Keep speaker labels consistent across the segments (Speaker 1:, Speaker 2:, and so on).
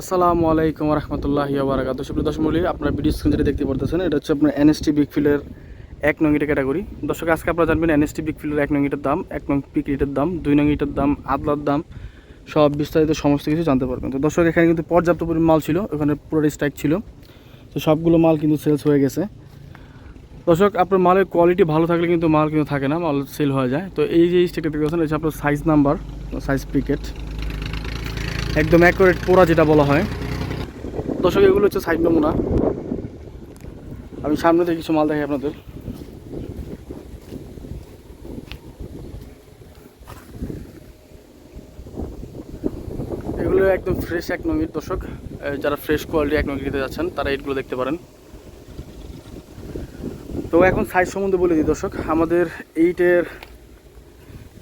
Speaker 1: আসসালামু আলাইকুম রহমতুল্লাহ বারাকাত সুপ্রিয় দর্শক মূল্য আপনার ভিডিও স্ক্রিন যেটা দেখতে পারতেছেন, এটা হচ্ছে আপনার এনএসটি বিগ ফিলের এক নং ইটের ক্যাটাগরি দর্শক, আজকে আপনারা জানবেন এনএসটি বিগ ফিলের এক নং ইটের দাম, এক নং পিক ইটের দাম, দুই নং ইটের দাম, আদলার দাম, সব বিস্তারিত সমস্ত কিছু জানতে পারবেন। তো দর্শক, এখানে কিন্তু পর্যাপ্ত পরিমাণ মাল ছিল, ওখানে পুরো স্ট্রাইক ছিল। তো সবগুলো মাল কিন্তু সেলস হয়ে গেছে। দর্শক, আপনার মালের কোয়ালিটি ভালো থাকলে কিন্তু মাল কিন্তু থাকে না, মাল সেল হয়ে যায়। তো এই যে স্টিকটা দেখতে পাচ্ছেন হচ্ছে আপনার সাইজ নাম্বার সাইজ পিকেট একদম অ্যাকুরেট পোড়া যেটা বলা হয়। দর্শক, এগুলো হচ্ছে সাইড নমুনা। আমি সামনে থেকে কিছু মাল দেখি আপনাদের। এগুলো একদম ফ্রেশ এক নঙ্গির দর্শক। যারা ফ্রেশ কোয়ালিটি এক নঙ্গি নিতে যাচ্ছেন, তারা এইগুলো দেখতে পারেন। তো এখন সাইজ সম্বন্ধে বলে দিই দর্শক। আমাদের এইটের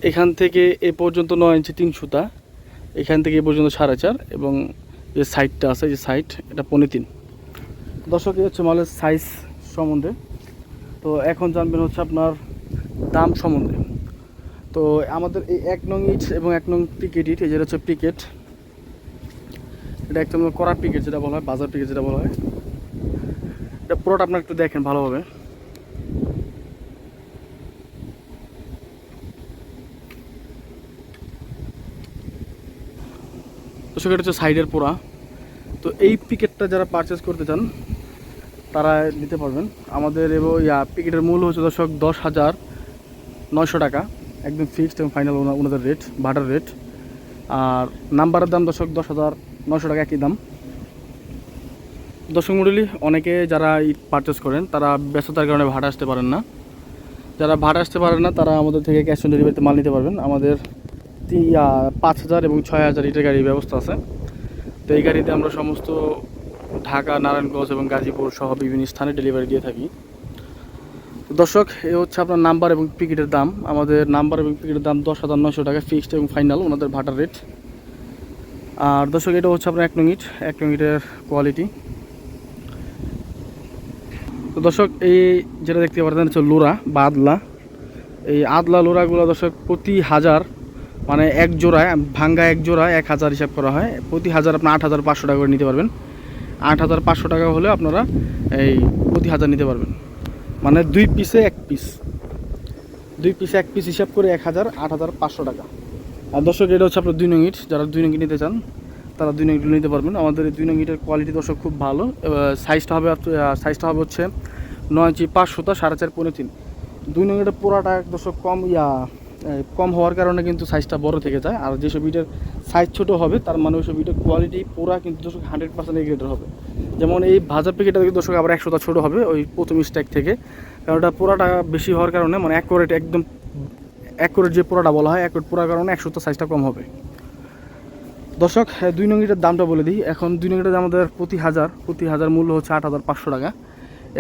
Speaker 1: এখান থেকে এ পর্যন্ত নয় ইঞ্চি, তিন সুতা। এখান থেকে এ পর্যন্ত সাড়ে চার এবং যে সাইডটা আছে, যে সাইড এটা পনে তিন। দর্শক হচ্ছে মালের সাইজ সম্বন্ধে। তো এখন জানবেন হচ্ছে আপনার দাম সম্বন্ধে। তো আমাদের এই এক নং ইট এবং এক নং পিকেট ইট, এই যেটা হচ্ছে পিকেট এটা একদম কড়া পিকেট যেটা বলা হয়, বাজার পিকেট যেটা বলা হয়। এটা পুরোটা আপনার একটু দেখেন ভালোভাবে। তো সেটা হচ্ছে সাইডের পোড়া। তো এই পিকেটটা যারা পারচেস করতে চান, তারা নিতে পারবেন। আমাদের এবং, ইয়া, পিকেটের মূল্য হচ্ছে দর্শক দশ হাজার নয়শো টাকা। একদম ফিক্সড এবং ফাইনাল ওনাদের রেট ভাটার রেট আর নাম্বারের দাম দর্শক দশ হাজার নয়শো টাকা একই দাম। দর্শক মন্ডলী, অনেকে যারা ইট পারচেস করেন, তারা ব্যস্ততার কারণে ভাড়া আসতে পারেন না। যারা ভাড়া আসতে পারেন না, তারা আমাদের থেকে ক্যাশ অন ডেলিভারিতে মাল নিতে পারবেন। আমাদের পাঁচ হাজার এবং ছয় হাজার ইটের গাড়ির ব্যবস্থা আছে। তো এই গাড়িতে আমরা সমস্ত ঢাকা, নারায়ণগঞ্জ এবং গাজীপুর সহ বিভিন্ন স্থানে ডেলিভারি দিয়ে থাকি। দর্শক, এ হচ্ছে আপনার নাম্বার এবং টিকিটের দাম। আমাদের নাম্বার এবং টিকিটের দাম দশ হাজার নয়শো টাকা ফিক্সড এবং ফাইনাল ওনাদের ভাটার রেট আর দর্শক, এটা হচ্ছে আপনার এক নং ইট এক নং ইটের কোয়ালিটি তো দর্শক, এই যেটা দেখতে পাচ্ছেন হচ্ছে লোরা, বা আদলা। এই আদলা লোরাগুলো দর্শক, প্রতি হাজার মানে এক জোড়ায় ভাঙ্গা এক জোড়ায় এক হাজার হিসাব করা হয়। প্রতি হাজার আপনার আট হাজার পাঁচশো টাকা করে নিতে পারবেন। আট হাজার পাঁচশো টাকা হলে আপনারা এই প্রতি হাজার নিতে পারবেন। মানে দুই পিসে এক পিস। দুই পিসে এক পিস হিসাব করে এক হাজার, আট হাজার পাঁচশো টাকা। আর দর্শক, এটা হচ্ছে আপনার দুই নং ইট। যারা দুই নং ইট নিতে চান, তারা দুই নং ইট নিতে পারবেন। আমাদের এই দুই নং ইটের কোয়ালিটি দর্শক খুব ভালো। সাইজটা হবে সাইজটা হবে হচ্ছে নয় ইঞ্চি পাঁচ সুতা, সাড়ে চার পনেরো তিন। দুই নং ইটের পুরাটা দর্শক কম, ইয়া কম হওয়ার কারণে কিন্তু সাইজটা বড় থেকে যায়। আর যেসব ইটের সাইজ ছোট হবে, তার মানে ওইসব ইটের কোয়ালিটি পুরা কিন্তু দর্শক হান্ড্রেড পার্সেন্ট গ্রেডের হবে। যেমন এই ভাজা প্যাকেটটা দর্শক আবার একশোটা ছোটো হবে ওই প্রথম স্ট্যাক থেকে। কারণ ওটা পুরাটা বেশি হওয়ার কারণে মানে অ্যাকোরেট একদম অ্যাকোরেট যে পুরাটা বলা হয় অ্যাকোরেট পুরার কারণে একশোটা সাইজটা কম হবে। দর্শক দুই নং দামটা বলে দিই। এখন দুই নং ইটের আমাদের প্রতি হাজার প্রতি হাজার মূল্য হচ্ছে আট হাজার পাঁচশো টাকা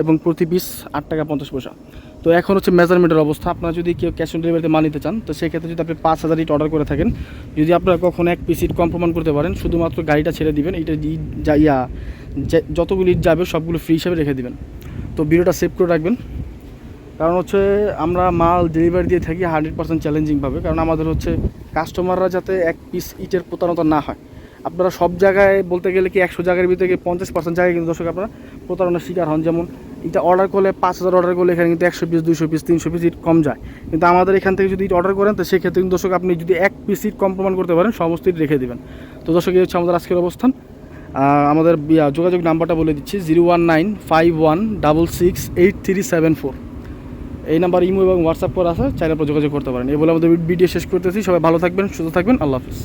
Speaker 1: এবং প্রতি পিস আট টাকা পঞ্চাশ পয়সা। তো এখন হচ্ছে মেজারমেন্টের অবস্থা। আপনারা যদি কেউ ক্যাশ অন ডেলিভারিতে মাল নিতে চান, তো সেক্ষেত্রে যদি আপনি পাঁচ হাজার ইট অর্ডার করে থাকেন, যদি আপনারা কখনো এক পিস ইট কম প্রমাণ করতে পারেন, শুধুমাত্র গাড়িটা ছেড়ে দিবেন ইট যা ইয়া যতগুলো ইট যাবে সবগুলো ফ্রি হিসাবে রেখে দিবেন। তো ভিডিওটা সেভ করে রাখবেন। কারণ হচ্ছে আমরা মাল ডেলিভারি দিয়ে থাকি হান্ড্রেড পার্সেন্ট চ্যালেঞ্জিংভাবে কারণ আমাদের হচ্ছে কাস্টমাররা যাতে এক পিস ইটের প্রতারণা না হয়। আপনারা সব জায়গায় বলতে গেলে কি একশো জায়গার ভিতরে পঞ্চাশ পার্সেন্ট জায়গায় কিন্তু দর্শক আপনারা প্রতারণার শিকার হন। যেমন এটা অর্ডার করলে পাঁচ হাজার অর্ডার করলে এখানে কিন্তু একশো পিস দুশো পিস তিনশো পিস ইট কম যায়। কিন্তু আমাদের এখান থেকে যদি ইট অর্ডার করেন, তো সেক্ষেত্রে কিন্তু দর্শক আপনি যদি এক পিস ইট কম প্রমাণ করতে পারেন, সমস্ত ইট রেখে দেবেন। তো দর্শক, এই হচ্ছে আমাদের আজকের অবস্থান। আমাদের যোগাযোগ নাম্বারটা বলে দিচ্ছি, zero one nine five one double six eight three seven four. এই নাম্বার ইমো এবং হোয়াটসঅ্যাপ করা আছে, চাইলে আপনারা যোগাযোগ করতে পারেন। এই বলে আমাদের ভিডিও শেষ করতেছি। সবাই ভালো থাকবেন, সুস্থ থাকবেন। আল্লাহ হাফিজ।